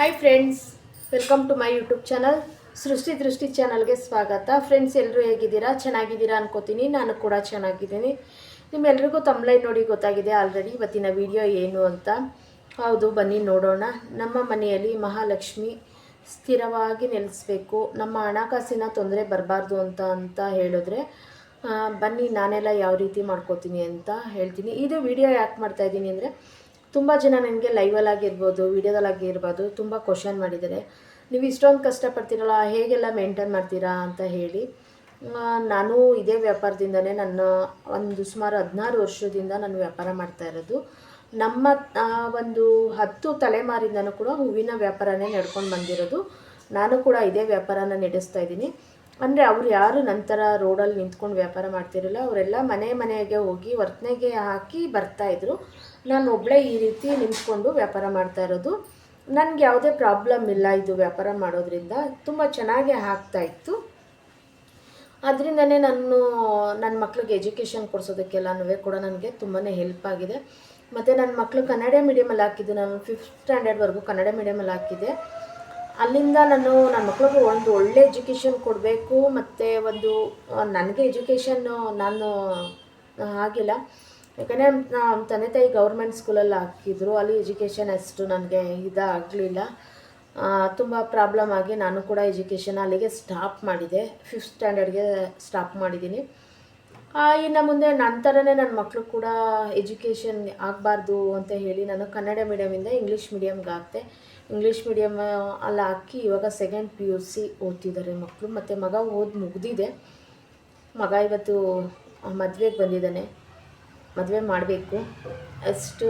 Hi friends welcome to my YouTube channel Srushti Drushti ಚಾನಲ್ಗೆ ಸ್ವಾಗತ. Friends ಎಲ್ಲರೂ ಹೇಗಿದ್ದೀರಾ? ಚೆನ್ನಾಗಿದ್ದೀರಾ ಅನ್ಕೋತೀನಿ. ನಾನು ಕೂಡ ಚೆನ್ನಾಗಿದ್ದೀನಿ. ನಿಮ್ಮೆಲ್ರಿಗೂ ತಮ್ಲೈನ್ ನೋಡಿ ಗೊತ್ತಾಗಿದೆ ಆಲ್ರೆಡಿ ಇವತ್ತಿನ ವಿಡಿಯೋ ಏನು ಅಂತ. ಹೌದು, ಬನ್ನಿ ನೋಡೋಣ. ನಮ್ಮ ಮನೆಯಲ್ಲಿ ಮಹಾಲಕ್ಷ್ಮಿ ಸ್ಥಿರವಾಗಿ ನೆಲೆಸಬೇಕು. ನಮ್ಮ ಹಣಕಾಸಿನ ತೊಂದರೆ ಬರಬಾರ್ದು ಅಂತ ಅಂತ ಹೇಳಿದ್ರೆ ಬನ್ನಿ ನಾನೆಲ್ಲ ಯಾವ ರೀತಿ ಮಾಡ್ಕೋತೀನಿ ಅಂತ ಹೇಳ್ತೀನಿ. ಇದು ವಿಡಿಯೋ ಯಾಕೆ ಮಾಡ್ತಾಯಿದ್ದೀನಿ ಅಂದರೆ ತುಂಬ ಜನ ನನಗೆ ಲೈವಲ್ಲಾಗಿರ್ಬೋದು ವಿಡಿಯೋದಲ್ಲಾಗಿರ್ಬೋದು ತುಂಬ ಕ್ವಶನ್ ಮಾಡಿದ್ದಾರೆ. ನೀವು ಇಷ್ಟೊಂದು ಕಷ್ಟಪಡ್ತೀರಲ್ಲ, ಹೇಗೆಲ್ಲ ಮೇಂಟೈನ್ ಮಾಡ್ತೀರಾ ಅಂತ ಹೇಳಿ. ನಾನು ಇದೇ ವ್ಯಾಪಾರದಿಂದನೇ ನನ್ನ ಒಂದು ಸುಮಾರು ಹದಿನಾರು ವರ್ಷದಿಂದ ನಾನು ವ್ಯಾಪಾರ ಮಾಡ್ತಾ ಇರೋದು. ನಮ್ಮ ಒಂದು ಹತ್ತು ತಲೆಮಾರಿಂದನೂ ಕೂಡ ಹೂವಿನ ವ್ಯಾಪಾರನೇ ನಡ್ಕೊಂಡು ಬಂದಿರೋದು. ನಾನು ಕೂಡ ಇದೇ ವ್ಯಾಪಾರನ ನಡೆಸ್ತಾ ಇದ್ದೀನಿ. ಅಂದರೆ ಅವ್ರು ಯಾರು ನಂತರ ರೋಡಲ್ಲಿ ನಿಂತ್ಕೊಂಡು ವ್ಯಾಪಾರ ಮಾಡ್ತಿರಲಿಲ್ಲ ಅವರೆಲ್ಲ ಮನೆ ಮನೆಗೆ ಹೋಗಿ ವರ್ತನೆಗೆ ಹಾಕಿ ಬರ್ತಾಯಿದ್ರು ನಾನು ಒಬ್ಬಳೇ ಈ ರೀತಿ ನಿಂತ್ಕೊಂಡು ವ್ಯಾಪಾರ ಮಾಡ್ತಾ ಇರೋದು. ನನಗೆ ಯಾವುದೇ ಪ್ರಾಬ್ಲಮ್ ಇಲ್ಲ ಇದು ವ್ಯಾಪಾರ ಮಾಡೋದ್ರಿಂದ. ತುಂಬ ಚೆನ್ನಾಗಿ ಆಗ್ತಾ ಇತ್ತು. ಅದರಿಂದನೇ ನಾನು ನನ್ನ ಮಕ್ಳಿಗೆ ಎಜುಕೇಷನ್ ಕೊಡಿಸೋದಕ್ಕೆಲ್ಲನೂ ಕೂಡ ನನಗೆ ತುಂಬಾ ಹೆಲ್ಪ್ ಆಗಿದೆ. ಮತ್ತು ನನ್ನ ಮಕ್ಕಳು ಕನ್ನಡ ಮೀಡಿಯಮಲ್ಲಿ ಹಾಕಿದ್ದು, ನಾನು ಫಿಫ್ತ್ ಸ್ಟ್ಯಾಂಡರ್ಡ್ವರೆಗೂ ಕನ್ನಡ ಮೀಡಿಯಮಲ್ಲಿ ಹಾಕಿದ್ದೆ. ಅಲ್ಲಿಂದ ನಾನು ನನ್ನ ಮಕ್ಳಿಗೂ ಒಂದು ಒಳ್ಳೆ ಎಜುಕೇಷನ್ ಕೊಡಬೇಕು. ಮತ್ತು ಒಂದು ನನಗೆ ಎಜುಕೇಷನ್ನು ನಾನು ಆಗಿಲ್ಲ ಯಾಕಂದರೆ ನಮ್ಮ ತಂದೆ ತಾಯಿ ಗೌರ್ಮೆಂಟ್ ಸ್ಕೂಲಲ್ಲಿ ಹಾಕಿದ್ರು. ಅಲ್ಲಿ ಎಜುಕೇಷನ್ ಅಷ್ಟು ನನಗೆ ಇದಾಗಲಿಲ್ಲ. ತುಂಬ ಪ್ರಾಬ್ಲಮ್ ಆಗಿ ನಾನು ಕೂಡ ಎಜುಕೇಷನ್ ಅಲ್ಲಿಗೆ ಸ್ಟಾಪ್ ಮಾಡಿದೆ. ಫಿಫ್ತ್ ಸ್ಟ್ಯಾಂಡರ್ಡ್ಗೆ ಸ್ಟಾಪ್ ಮಾಡಿದ್ದೀನಿ. ಇನ್ನು ಮುಂದೆ ನಂತರನೇ ನನ್ನ ಮಕ್ಕಳು ಕೂಡ ಎಜುಕೇಷನ್ ಆಗಬಾರ್ದು ಅಂತ ಹೇಳಿ ನಾನು ಕನ್ನಡ ಮೀಡಿಯಮಿಂದ ಇಂಗ್ಲೀಷ್ ಮೀಡಿಯಮ್ಗೆ ಹಾಕ್ತೆ ಇಂಗ್ಲೀಷ್ ಮೀಡಿಯಮ್ ಅಲ್ಲಿ ಹಾಕಿ ಇವಾಗ ಸೆಕೆಂಡ್ ಪಿ ಯು ಸಿ ಓದ್ತಿದ್ದಾರೆ ಮಕ್ಕಳು ಮತ್ತು ಮಗ ಓದಿ ಮುಗಿದಿದೆ. ಮಗ ಇವತ್ತು ಮದುವೆಗೆ ಬಂದಿದ್ದಾನೆ. ಮದುವೆ ಮಾಡಬೇಕು. ಅಷ್ಟು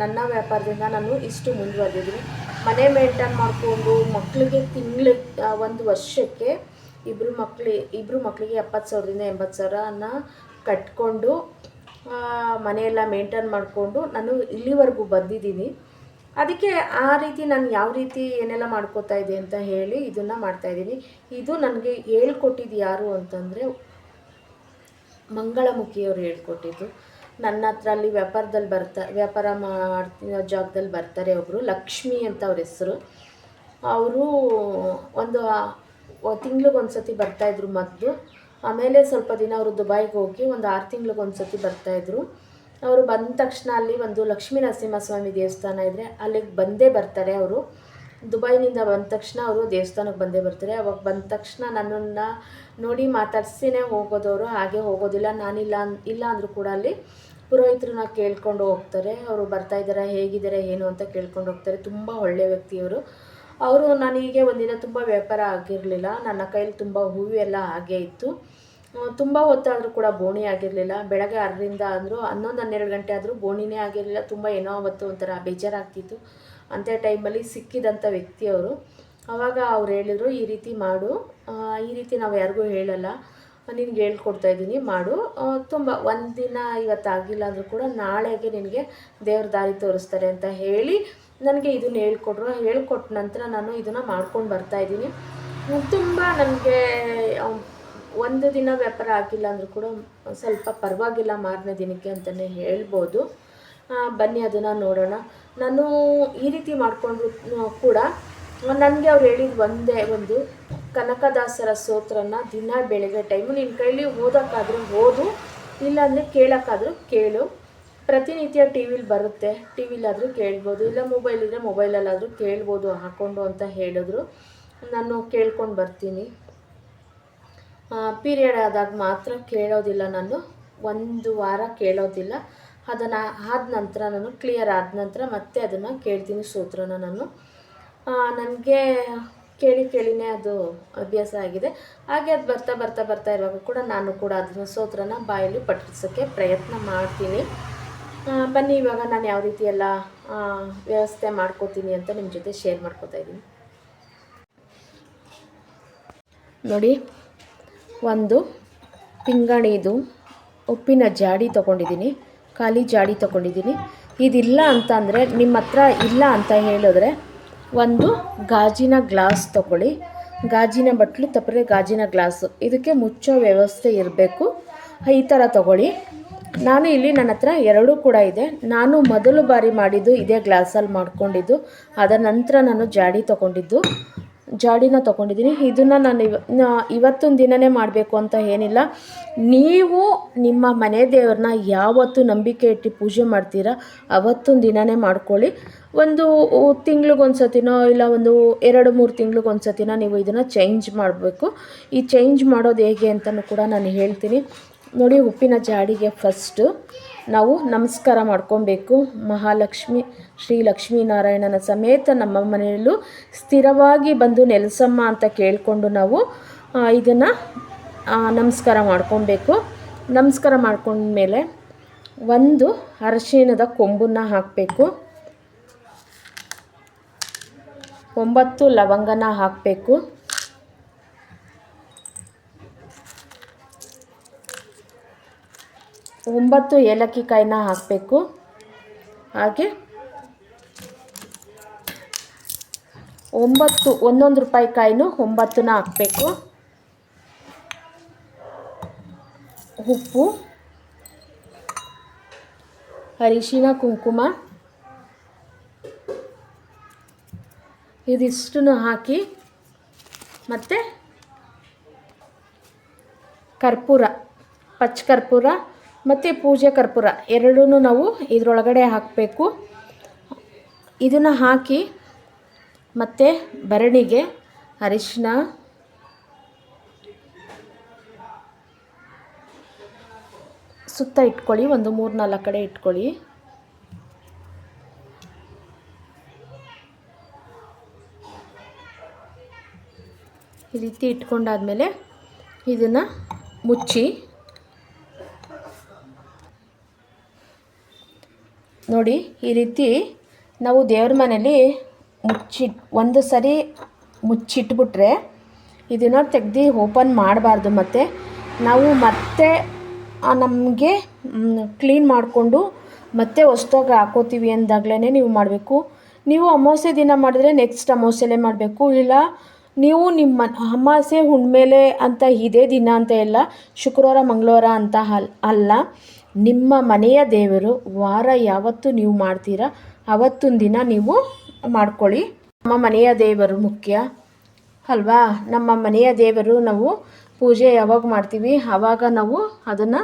ನನ್ನ ವ್ಯಾಪಾರದಿಂದ ನಾನು ಇಷ್ಟು ಮುಂದುವರೆದಿದ್ದೀನಿ. ಮನೆ ಮೇಂಟೈನ್ ಮಾಡಿಕೊಂಡು ಮಕ್ಕಳಿಗೆ ತಿಂಗಳ ಒಂದು ವರ್ಷಕ್ಕೆ ಇಬ್ಬರು ಮಕ್ಳು ಇಬ್ಬರು ಮಕ್ಕಳಿಗೆ ಎಪ್ಪತ್ತು ಸಾವಿರದಿಂದ ಎಂಬತ್ತು ಸಾವಿರನ ಕಟ್ಕೊಂಡು ಮನೆಯೆಲ್ಲ ಮೇಂಟೈನ್ ಮಾಡಿಕೊಂಡು ನಾನು ಇಲ್ಲಿವರೆಗೂ ಬಂದಿದ್ದೀನಿ. ಅದಕ್ಕೆ ಆ ರೀತಿ ನಾನು ಯಾವ ರೀತಿ ಏನೆಲ್ಲ ಮಾಡ್ಕೋತಾ ಇದೆ ಅಂತ ಹೇಳಿ ಇದನ್ನು ಮಾಡ್ತಾಯಿದ್ದೀನಿ ಇದು ನನಗೆ ಹೇಳ್ಕೊಟ್ಟಿದ್ದು ಯಾರು ಅಂತಂದರೆ ಮಂಗಳಮುಖಿಯವರು ಹೇಳ್ಕೊಟ್ಟಿದ್ದು. ನನ್ನ ಹತ್ರ ಅಲ್ಲಿ ವ್ಯಾಪಾರದಲ್ಲಿ ಬರ್ತಾ, ವ್ಯಾಪಾರ ಮಾಡ್ತಿರೋ ಜಾಗದಲ್ಲಿ ಬರ್ತಾರೆ ಒಬ್ಬರು ಲಕ್ಷ್ಮಿ ಅಂತ ಅವ್ರ ಹೆಸರು. ಅವರು ಒಂದು ತಿಂಗ್ಳಿಗೆ ಒಂದು ಸತಿ ಬರ್ತಾಯಿದ್ರು ಮೊದಲು ಆಮೇಲೆ ಸ್ವಲ್ಪ ದಿನ ಅವರು ದುಬೈಗೆ ಹೋಗಿ ಒಂದು ಆರು ತಿಂಗ್ಳಿಗೆ ಒಂದು ಸತಿ ಬರ್ತಾಯಿದ್ರು ಅವರು ಬಂದ ತಕ್ಷಣ ಅಲ್ಲಿ ಒಂದು ಲಕ್ಷ್ಮೀ ನರಸಿಂಹಸ್ವಾಮಿ ದೇವಸ್ಥಾನ ಇದ್ದರೆ ಅಲ್ಲಿಗೆ ಬಂದೇ ಬರ್ತಾರೆ ಅವರು. ದುಬೈನಿಂದ ಬಂದ ತಕ್ಷಣ ಅವರು ದೇವಸ್ಥಾನಕ್ಕೆ ಬಂದೇ ಬರ್ತಾರೆ. ಅವಾಗ ಬಂದ ತಕ್ಷಣ ನನ್ನನ್ನು ನೋಡಿ ಮಾತಾಡ್ಸಿನೇ ಹೋಗೋದವರು, ಹಾಗೆ ಹೋಗೋದಿಲ್ಲ, ನಾನಿಲ್ಲ ಇಲ್ಲ ಅಂದರೂ ಕೂಡ ಅಲ್ಲಿ ಪುರೋಹಿತರನ್ನ ಕೇಳ್ಕೊಂಡು ಹೋಗ್ತಾರೆ. ಅವರು ಬರ್ತಾ ಇದ್ದಾರೆ ಹೇಗಿದ್ದಾರೆ, ಏನು ಅಂತ ಕೇಳ್ಕೊಂಡು ಹೋಗ್ತಾರೆ. ತುಂಬ ಒಳ್ಳೆಯ ವ್ಯಕ್ತಿಯವರು ಅವರು ನನಗೆ ಒಂದಿನ ತುಂಬ ವ್ಯಾಪಾರ ಆಗಿರಲಿಲ್ಲ. ನನ್ನ ಕೈಯಲ್ಲಿ ತುಂಬ ಹೂವು ಎಲ್ಲ ಹಾಗೆ ಇತ್ತು. ತುಂಬ ಹೊತ್ತಾದರೂ ಕೂಡ ಬೋಣಿ ಆಗಿರಲಿಲ್ಲ. ಬೆಳಗ್ಗೆ ಆರರಿಂದ ಅಂದರೂ, ಹನ್ನೊಂದು ಹನ್ನೆರಡು ಗಂಟೆ ಆದರೂ ಬೋಣಿನೇ ಆಗಿರಲಿಲ್ಲ. ತುಂಬ ಏನೋ ಅವತ್ತು ಒಂಥರ ಬೇಜಾರಾಗ್ತಿತ್ತು. ಅಂಥ ಟೈಮಲ್ಲಿ ಸಿಕ್ಕಿದಂಥ ವ್ಯಕ್ತಿಯವರು. ಆವಾಗ ಅವ್ರು ಹೇಳಿದರು, ಈ ರೀತಿ ಮಾಡು. ಈ ರೀತಿ ನಾವು ಯಾರಿಗೂ ಹೇಳಲ್ಲ. ನಿನಗೆ ಹೇಳ್ಕೊಡ್ತಾ ಇದ್ದೀನಿ, ಮಾಡು. ತುಂಬ ಒಂದಿನ ಇವತ್ತಾಗಿಲ್ಲ ಅಂದರೂ ಕೂಡ ನಾಳೆಗೆ ನಿನಗೆ ದೇವ್ರ ದಾರಿ ತೋರಿಸ್ತಾರೆ ಅಂತ ಹೇಳಿ ನನಗೆ ಇದನ್ನು ಹೇಳ್ಕೊಟ್ರು. ಹೇಳ್ಕೊಟ್ಟ ನಂತರ ನಾನು ಇದನ್ನು ಮಾಡ್ಕೊಂಡು ಬರ್ತಾ ಇದ್ದೀನಿ. ತುಂಬ ನನಗೆ ಒಂದು ದಿನ ವ್ಯಾಪಾರ ಆಗಿಲ್ಲ ಅಂದರೂ ಕೂಡ ಸ್ವಲ್ಪ ಪರವಾಗಿಲ್ಲ ಮಾರನೇ ದಿನಕ್ಕೆ ಅಂತಲೇ ಹೇಳ್ಬೋದು. ಬನ್ನಿ ಅದನ್ನು ನೋಡೋಣ. ನಾನು ಈ ರೀತಿ ಮಾಡಿಕೊಂಡ್ರು ಕೂಡ ನನಗೆ ಅವ್ರು ಹೇಳಿದ ಒಂದೇ ಒಂದು, ಕನಕದಾಸರ ಸ್ತೋತ್ರನ ದಿನ ಬೆಳಗ್ಗೆ ಟೈಮು ನಿನ್ನ ಕೈಲಿ ಓದೋಕ್ಕಾದ್ರೂ ಓದು, ಇಲ್ಲಾಂದರೆ ಕೇಳೋಕ್ಕಾದರೂ ಕೇಳು. ಪ್ರತಿನಿತ್ಯ ಟಿ ವಿಲಿ ಬರುತ್ತೆ ಟಿ ವಿಲಾದರೂ ಕೇಳ್ಬೋದು, ಇಲ್ಲ ಮೊಬೈಲ್ ಇದ್ದರೆ ಮೊಬೈಲಲ್ಲಾದರೂ ಕೇಳ್ಬೋದು ಹಾಕ್ಕೊಂಡು ಅಂತ ಹೇಳಿದ್ರು. ನಾನು ಕೇಳ್ಕೊಂಡು ಬರ್ತೀನಿ. ಪೀರಿಯಡ್ ಆದಾಗ ಮಾತ್ರ ಕೇಳೋದಿಲ್ಲ ನಾನು, ಒಂದು ವಾರ ಕೇಳೋದಿಲ್ಲ. ಅದನ್ನು ಆದ ನಂತರ ನಾನು ಕ್ಲಿಯರ್ ಆದ ನಂತರ ಮತ್ತೆ ಅದನ್ನು ಕೇಳ್ತೀನಿ ಸೂತ್ರನ ನಾನು. ನನಗೆ ಕೇಳಿ ಕೇಳಿನೇ ಅದು ಅಭ್ಯಾಸ ಆಗಿದೆ. ಹಾಗೆ ಅದು ಬರ್ತಾ ಬರ್ತಾ ಬರ್ತಾ ಇರುವಾಗ ಕೂಡ ನಾನು ಕೂಡ ಅದನ್ನು ಸೂತ್ರನ ಬಾಯಲ್ಲಿ ಪಠಿಸೋಕ್ಕೆ ಪ್ರಯತ್ನ ಮಾಡ್ತೀನಿ. ಬನ್ನಿ ಇವಾಗ ನಾನು ಯಾವ ರೀತಿ ಎಲ್ಲ ವ್ಯವಸ್ಥೆ ಮಾಡ್ಕೋತೀನಿ ಅಂತ ನಿಮ್ಮ ಜೊತೆ ಶೇರ್ ಮಾಡ್ಕೋತಾ ಇದ್ದೀನಿ. ನೋಡಿ, ಒಂದು, ಪಿಂಗಾಣಿದು ಉಪ್ಪಿನ ಜಾಡಿ ತೊಗೊಂಡಿದ್ದೀನಿ. ಖಾಲಿ ಜಾಡಿ ತೊಗೊಂಡಿದ್ದೀನಿ. ಇದಿಲ್ಲ ಅಂತ ಅಂದರೆ ನಿಮ್ಮ ಹತ್ರ ಇಲ್ಲ ಅಂತ ಹೇಳಿದ್ರೆ ಒಂದು ಗಾಜಿನ ಗ್ಲಾಸ್ ತೊಗೊಳ್ಳಿ. ಗಾಜಿನ ಬಟ್ಲು ತಪ್ಪರೆ ಗಾಜಿನ ಗ್ಲಾಸು. ಇದಕ್ಕೆ ಮುಚ್ಚೋ ವ್ಯವಸ್ಥೆ ಇರಬೇಕು. ಈ ಥರ ತೊಗೊಳ್ಳಿ. ನಾನು ಇಲ್ಲಿ ನನ್ನ ಹತ್ರ ಎರಡೂ ಕೂಡ ಇದೆ. ನಾನು ಮೊದಲು ಬಾರಿ ಮಾಡಿದ್ದು ಇದೇ ಗ್ಲಾಸಲ್ಲಿ ಮಾಡ್ಕೊಂಡಿದ್ದು. ಅದರ ನಂತರ ನಾನು ಜಾಡಿ ತೊಗೊಂಡಿದ್ದು. ಜಾಡಿನ ತೊಗೊಂಡಿದ್ದೀನಿ. ಇದನ್ನು ನಾನು ಇವ ಇವತ್ತೊಂದು ದಿನನೇ ಮಾಡಬೇಕು ಅಂತ ಏನಿಲ್ಲ. ನೀವು ನಿಮ್ಮ ಮನೆ ದೇವ್ರನ್ನ ಯಾವತ್ತು ನಂಬಿಕೆ ಇಟ್ಟು ಪೂಜೆ ಮಾಡ್ತೀರಾ, ಅವತ್ತೊಂದು ದಿನನೇ ಮಾಡ್ಕೊಳ್ಳಿ. ಒಂದು ತಿಂಗ್ಳಿಗೊಂದು ಸತಿನೋ ಇಲ್ಲ ಒಂದು ಎರಡು ಮೂರು ತಿಂಗ್ಳಿಗೊಂದು ಸತಿನೋ ನೀವು ಇದನ್ನು ಚೇಂಜ್ ಮಾಡಬೇಕು. ಈ ಚೇಂಜ್ ಮಾಡೋದು ಹೇಗೆ ಅಂತಲೂ ಕೂಡ ನಾನು ಹೇಳ್ತೀನಿ. ನೋಡಿ ಉಪ್ಪಿನ ಜಾಡಿಗೆ ಫಸ್ಟು ನಾವು ನಮಸ್ಕಾರ ಮಾಡ್ಕೊಬೇಕು. ಮಹಾಲಕ್ಷ್ಮಿ ಶ್ರೀ ಲಕ್ಷ್ಮೀನಾರಾಯಣನ ಸಮೇತ ನಮ್ಮ ಮನೆಯಲ್ಲೂ ಸ್ಥಿರವಾಗಿ ಬಂದು ನೆಲೆಸಮ್ಮ ಅಂತ ಕೇಳಿಕೊಂಡು ನಾವು ಇದನ್ನು ನಮಸ್ಕಾರ ಮಾಡ್ಕೊಬೇಕು. ನಮಸ್ಕಾರ ಮಾಡ್ಕೊಂಡ್ಮೇಲೆ ಒಂದು ಅರಶಿಣದ ಕೊಂಬನ್ನು ಹಾಕಬೇಕು. ಒಂಬತ್ತು ಲವಂಗನ ಹಾಕಬೇಕು. ಒಂಬತ್ತು ಏಲಕ್ಕಿ ಕಾಯಿನ ಹಾಕಬೇಕು. ಹಾಗೆ ಒಂಬತ್ತು, ಒಂದೊಂದು ರೂಪಾಯಿ ಕಾಯಿನೂ ಒಂಬತ್ತನ್ನ ಹಾಕಬೇಕು. ಉಪ್ಪು, ಅರಿಶಿನ, ಕುಂಕುಮ. ಇದಿಷ್ಟನ್ನು ಹಾಕಿ ಮತ್ತು ಕರ್ಪೂರ ಪಚ್ಚ ಕರ್ಪೂರ ಮತ್ತು ಪೂಜೆ ಕರ್ಪೂರ ಎರಡೂ ನಾವು ಇದರೊಳಗಡೆ ಹಾಕಬೇಕು. ಇದನ್ನು ಹಾಕಿ ಮತ್ತು ಬರಣಿಗೆ ಅರಿಶಿನ, ಸುತ್ತ ಇಟ್ಕೊಳ್ಳಿ, ಒಂದು ಮೂರು ನಾಲ್ಕು ಕಡೆ ಇಟ್ಕೊಳ್ಳಿ. ಈ ರೀತಿ ಇಟ್ಕೊಂಡಾದ್ಮೇಲೆ ಇದನ್ನು ಮುಚ್ಚಿ ನೋಡಿ, ಈ ರೀತಿ ನಾವು ದೇವ್ರ ಮನೇಲಿ ಮುಚ್ಚಿ ಒಂದು ಸರಿ ಮುಚ್ಚಿಟ್ಬಿಟ್ರೆ ಇದನ್ನು ತೆಗ್ದು ಓಪನ್ ಮಾಡಬಾರ್ದು ಮತ್ತು. ನಾವು ಮತ್ತೆ ನಮಗೆ ಕ್ಲೀನ್ ಮಾಡಿಕೊಂಡು ಮತ್ತೆ ಹೊಸ್ದಾಗಿ ಹಾಕೋತೀವಿ ಅಂದಾಗಲೇ ನೀವು ಮಾಡಬೇಕು. ನೀವು ಅಮಾವಾಸ್ಯೆ ದಿನ ಮಾಡಿದ್ರೆ ನೆಕ್ಸ್ಟ್ ಅಮಾವಾಸ್ಯೆಲೇ ಮಾಡಬೇಕು. ಇಲ್ಲ, ನೀವು ನಿಮ್ಮ ಅಮಾವಾಸ್ಯೆ ಹುಣ್ಮೇಲೆ ಅಂತ ಇದೇ ದಿನ ಅಂತ ಇಲ್ಲ ಶುಕ್ರವಾರ, ಮಂಗಳವಾರ ಅಂತ ಅಲ್, ಅಲ್ಲ. ನಿಮ್ಮ ಮನೆಯ ದೇವರು, ವಾರ ಯಾವತ್ತು ನೀವು ಮಾಡ್ತೀರಾ? ಅವತ್ತೊಂದು ದಿನ ನೀವು ಮಾಡ್ಕೊಳ್ಳಿ. ನಮ್ಮ ಮನೆಯ ದೇವರು ಮುಖ್ಯ, ಅಲ್ವಾ? ನಮ್ಮ ಮನೆಯ ದೇವರು ನಾವು ಪೂಜೆ ಯಾವಾಗ ಮಾಡ್ತೀವಿ? ಆವಾಗ ನಾವು ಅದನ್ನು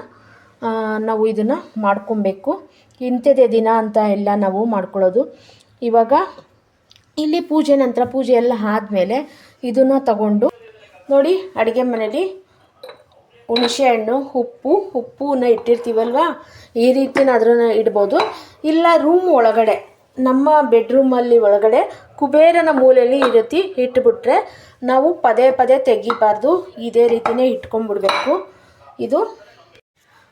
ನಾವು ಇದನ್ನು ಮಾಡ್ಕೊಬೇಕು. ಇಂಥದ್ದೇ ದಿನ ಅಂತ ಎಲ್ಲ ನಾವು ಮಾಡ್ಕೊಳ್ಳೋದು. ಇವಾಗ ಇಲ್ಲಿ ಪೂಜೆ ನಂತರ ಪೂಜೆ ಎಲ್ಲ ಆದಮೇಲೆ ಇದನ್ನು ತಗೊಂಡು ನೋಡಿ ಅಡುಗೆ ಮನೇಲಿ ಹುಣಸೆ ಹಣ್ಣು, ಉಪ್ಪು, ಉಪ್ಪುನ ಇಟ್ಟಿರ್ತೀವಲ್ವ? ಈ ರೀತಿನಾದ್ರೂ ಇಡ್ಬೋದು. ಇಲ್ಲ ರೂಮ್ ಒಳಗಡೆ, ನಮ್ಮ ಬೆಡ್ರೂಮಲ್ಲಿ ಒಳಗಡೆ ಕುಬೇರನ ಮೂಲೆಯಲ್ಲಿ ಈ ರೀತಿ ಇಟ್ಬಿಟ್ರೆ ನಾವು ಪದೇ ಪದೇ ತೆಗಿಬಾರ್ದು. ಇದೇ ರೀತಿಯೇ ಇಟ್ಕೊಂಡ್ಬಿಡ್ಬೇಕು. ಇದು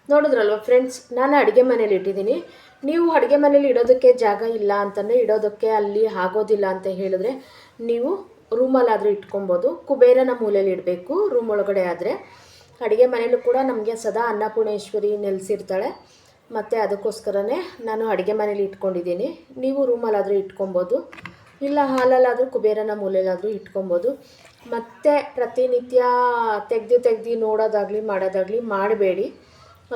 ನೋಡಿದ್ರಲ್ವ ಫ್ರೆಂಡ್ಸ್ ನಾನು ಅಡುಗೆ ಮನೇಲಿ ಇಟ್ಟಿದ್ದೀನಿ. ನೀವು ಅಡುಗೆ ಮನೇಲಿ ಇಡೋದಕ್ಕೆ ಜಾಗ ಇಲ್ಲ ಅಂತಲೇ ಇಡೋದಕ್ಕೆ ಅಲ್ಲಿ ಆಗೋದಿಲ್ಲ ಅಂತ ಹೇಳಿದ್ರೆ ನೀವು ರೂಮಲ್ಲಾದರೂ ಇಟ್ಕೊಬೋದು. ಕುಬೇರನ ಮೂಲೆಯಲ್ಲಿ ಇಡಬೇಕು ರೂಮ್ ಒಳಗಡೆ ಆದರೆ. ಅಡುಗೆ ಮನೆಯಲ್ಲೂ ಕೂಡ ನಮಗೆ ಸದಾ ಅನ್ನಪೂರ್ಣೇಶ್ವರಿ ನೆಲೆಸಿರ್ತಾಳೆ. ಮತ್ತು ಅದಕ್ಕೋಸ್ಕರನೇ ನಾನು ಅಡುಗೆ ಮನೇಲಿ ಇಟ್ಕೊಂಡಿದ್ದೀನಿ. ನೀವು ರೂಮಲ್ಲಾದರೂ ಇಟ್ಕೊಬೋದು. ಇಲ್ಲ ಹಾಲಲ್ಲಾದರೂ, ಕುಬೇರನ ಮೂಲೆಯಲ್ಲಾದರೂ ಇಟ್ಕೊಬೋದು. ಮತ್ತು ಪ್ರತಿನಿತ್ಯ ತೆಗೆದು ತೆಗೆದು ನೋಡೋದಾಗಲಿ, ಮಾಡೋದಾಗಲಿ ಮಾಡಬೇಡಿ.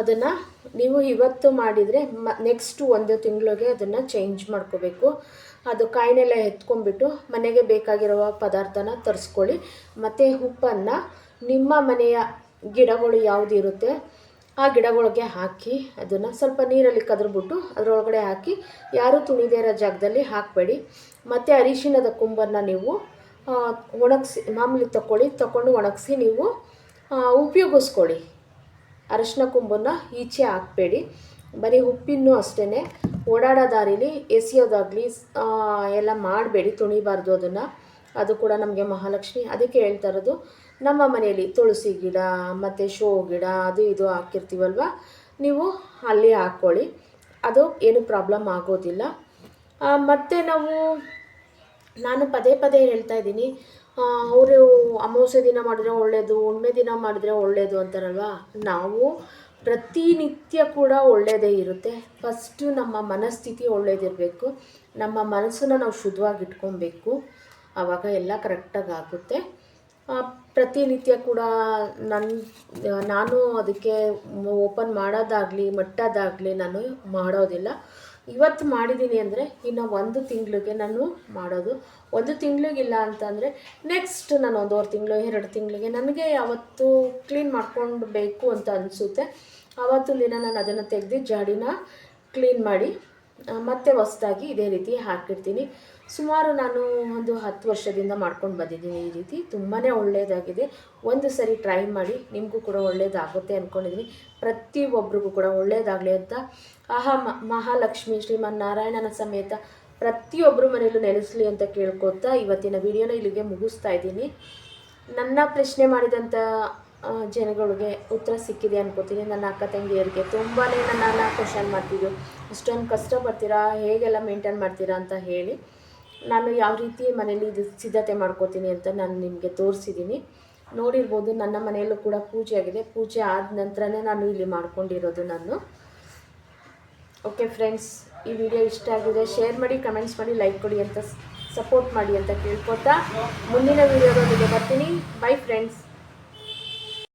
ಅದನ್ನು ನೀವು ಇವತ್ತು ಮಾಡಿದರೆ ಮ ನೆಕ್ಸ್ಟು ಒಂದು ತಿಂಗಳಿಗೆ ಅದನ್ನು ಚೇಂಜ್ ಮಾಡ್ಕೋಬೇಕು. ಅದು ಕಾಯಿನೆಲ್ಲ ಎತ್ಕೊಂಡ್ಬಿಟ್ಟು ಮನೆಗೆ ಬೇಕಾಗಿರುವ ಪದಾರ್ಥನ ತರಿಸ್ಕೊಳ್ಳಿ. ಮತ್ತು ಉಪ್ಪನ್ನು ನಿಮ್ಮ ಮನೆಯ ಗಿಡಗಳು ಯಾವುದು ಇರುತ್ತೆ, ಆ ಗಿಡಗಳಿಗೆ ಹಾಕಿ ಅದನ್ನು ಸ್ವಲ್ಪ ನೀರಲ್ಲಿ ಕದ್ರಿಬಿಟ್ಟು ಅದರೊಳಗಡೆ ಹಾಕಿ ಯಾರೂ ತುಣಿದೇ ಇರೋ ಜಾಗದಲ್ಲಿ ಹಾಕಬೇಡಿ. ಮತ್ತು ಅರಿಶಿಣದ ಕುಂಬನ್ನು ನೀವು ಒಣಗಿಸಿ, ಮಾಮೂಲಿ ತಗೊಳ್ಳಿ ತಗೊಂಡು ಒಣಗಿಸಿ ನೀವು ಉಪಯೋಗಿಸ್ಕೊಳ್ಳಿ. ಅರಶಿನ ಕುಂಬನ್ನ ಈಚೆ ಹಾಕಬೇಡಿ. ಬರೀ ಉಪ್ಪಿನೂ ಅಷ್ಟೇ ಓಡಾಡೋ ದಾರಿಲಿ ಎಸಿಯೋದಾಗಲಿ ಎಲ್ಲ ಮಾಡಬೇಡಿ ತುಣಿಬಾರ್ದು ಅದನ್ನು. ಅದು ಕೂಡ ನಮಗೆ ಮಹಾಲಕ್ಷ್ಮಿ ಅದಕ್ಕೆ ಹೇಳ್ತಾ ಇರೋದು. ನಮ್ಮ ಮನೆಯಲ್ಲಿ ತುಳಸಿ ಗಿಡ, ಮತ್ತು ಶೋ ಗಿಡ, ಅದು ಇದು ಹಾಕಿರ್ತೀವಲ್ವ? ನೀವು ಅಲ್ಲಿ ಹಾಕ್ಕೊಳ್ಳಿ. ಅದು ಏನು ಪ್ರಾಬ್ಲಮ್ ಆಗೋದಿಲ್ಲ. ಮತ್ತು ನಾವು, ನಾನು ಪದೇ ಪದೇ ಹೇಳ್ತಾ ಇದ್ದೀನಿ. ಅವರು ಅಮಾವಾಸ್ಯೆ ದಿನ ಮಾಡಿದ್ರೆ ಒಳ್ಳೆಯದು ಹುಣ್ಮೆ ದಿನ ಮಾಡಿದ್ರೆ ಒಳ್ಳೆಯದು ಅಂತಾರಲ್ವ? ನಾವು ಪ್ರತಿನಿತ್ಯ ಕೂಡ ಒಳ್ಳೆಯದೇ ಇರುತ್ತೆ. ಫಸ್ಟು ನಮ್ಮ ಮನಸ್ಥಿತಿ ಒಳ್ಳೇದಿರಬೇಕು. ನಮ್ಮ ಮನಸ್ಸನ್ನು ನಾವು ಶುದ್ಧವಾಗಿ ಇಟ್ಕೊಬೇಕು. ಆವಾಗ ಎಲ್ಲ ಕರೆಕ್ಟಾಗಿ ಆಗುತ್ತೆ. ಪ್ರತಿನಿತ್ಯ ಕೂಡ ನನ್ನ ನಾನು ಅದಕ್ಕೆ ಓಪನ್ ಮಾಡೋದಾಗಲಿ, ಮಟ್ಟೋದಾಗಲಿ ನಾನು ಮಾಡೋದಿಲ್ಲ. ಇವತ್ತು ಮಾಡಿದ್ದೀನಿ ಅಂದರೆ ಇನ್ನು ಒಂದು ತಿಂಗಳಿಗೆ ನಾನು ಮಾಡೋದು. ಒಂದು ತಿಂಗಳಿಗಿಲ್ಲ ಅಂತಂದರೆ ನೆಕ್ಸ್ಟ್ ನಾನು ಒಂದೂವರೆ ತಿಂಗಳು, ಎರಡು ತಿಂಗಳಿಗೆ ನನಗೆ ಯಾವತ್ತು ಕ್ಲೀನ್ ಮಾಡ್ಕೊಂಡು ಬೇಕು ಅಂತ ಅನಿಸುತ್ತೆ. ಆವತ್ತು ದಿನ ನಾನು ಅದನ್ನು ತೆಗೆದು ಜಾಡಿನ ಕ್ಲೀನ್ ಮಾಡಿ ಮತ್ತೆ ಹೊಸದಾಗಿ ಇದೇ ರೀತಿ ಹಾಕಿರ್ತೀನಿ. ಸುಮಾರು ನಾನು ಒಂದು ಹತ್ತು ವರ್ಷದಿಂದ ಮಾಡ್ಕೊಂಡು ಬಂದಿದ್ದೀನಿ ಈ ರೀತಿ. ತುಂಬಾ ಒಳ್ಳೆಯದಾಗಿದೆ ಒಂದು ಸರಿ ಟ್ರೈ ಮಾಡಿ ನಿಮಗೂ ಕೂಡ ಒಳ್ಳೆಯದಾಗುತ್ತೆ ಅಂದ್ಕೊಂಡಿದ್ದೀನಿ ಪ್ರತಿಯೊಬ್ಬರಿಗೂ ಕೂಡ ಒಳ್ಳೆಯದಾಗಲಿ ಅಂತ. ಆಹಾ ಮಹಾಲಕ್ಷ್ಮಿ ಶ್ರೀಮನ್ ನಾರಾಯಣನ ಸಮೇತ ಪ್ರತಿಯೊಬ್ಬರು ಮನೆಯಲ್ಲೂ ನೆಲೆಸಲಿ ಅಂತ ಕೇಳ್ಕೊತಾ ಇವತ್ತಿನ ವಿಡಿಯೋನ ಇಲ್ಲಿಗೆ ಮುಗಿಸ್ತಾ ಇದ್ದೀನಿ. ನನ್ನ ಪ್ರಶ್ನೆ ಮಾಡಿದಂಥ ಜನಗಳಿಗೆ ಉತ್ತರ ಸಿಕ್ಕಿದೆ ಅನ್ಕೋತೀನಿ. ನನ್ನ ಅಕ್ಕ ತಂಗಿಯರಿಗೆ ತುಂಬಾ ನನ್ನ ಕ್ವಶನ್ ಮಾಡ್ತಿದ್ರು. ಇಷ್ಟೊಂದು ಕಷ್ಟಪಡ್ತೀರಾ, ಹೇಗೆಲ್ಲ ಮೇಂಟೈನ್ ಮಾಡ್ತೀರಾ ಅಂತ ಹೇಳಿ, ನಾನು ಯಾವ ರೀತಿ ಮನೇಲಿ ಇದು ಸಿದ್ಧತೆ ಮಾಡ್ಕೋತೀನಿ ಅಂತ ನಾನು ನಿಮಗೆ ತೋರಿಸಿದ್ದೀನಿ. ನೋಡಿರ್ಬೋದು ನನ್ನ ಮನೆಯಲ್ಲೂ ಕೂಡ ಪೂಜೆ ಆಗಿದೆ. ಪೂಜೆ ಆದ ನಂತರನೇ ನಾನು ಇಲ್ಲಿ ಮಾಡ್ಕೊಂಡಿರೋದು ನಾನು. ಓಕೆ ಫ್ರೆಂಡ್ಸ್ ಈ ವಿಡಿಯೋ ಇಷ್ಟ ಆಗಿದೆ ಶೇರ್ ಮಾಡಿ ಕಮೆಂಟ್ಸ್ ಮಾಡಿ ಲೈಕ್ ಕೊಡಿ ಅಂತ ಸಪೋರ್ಟ್ ಮಾಡಿ ಅಂತ ಕೇಳ್ಕೊತಾ ಮುಂದಿನ ವಿಡಿಯೋದೊಂದಿಗೆ ಬರ್ತೀನಿ. By friends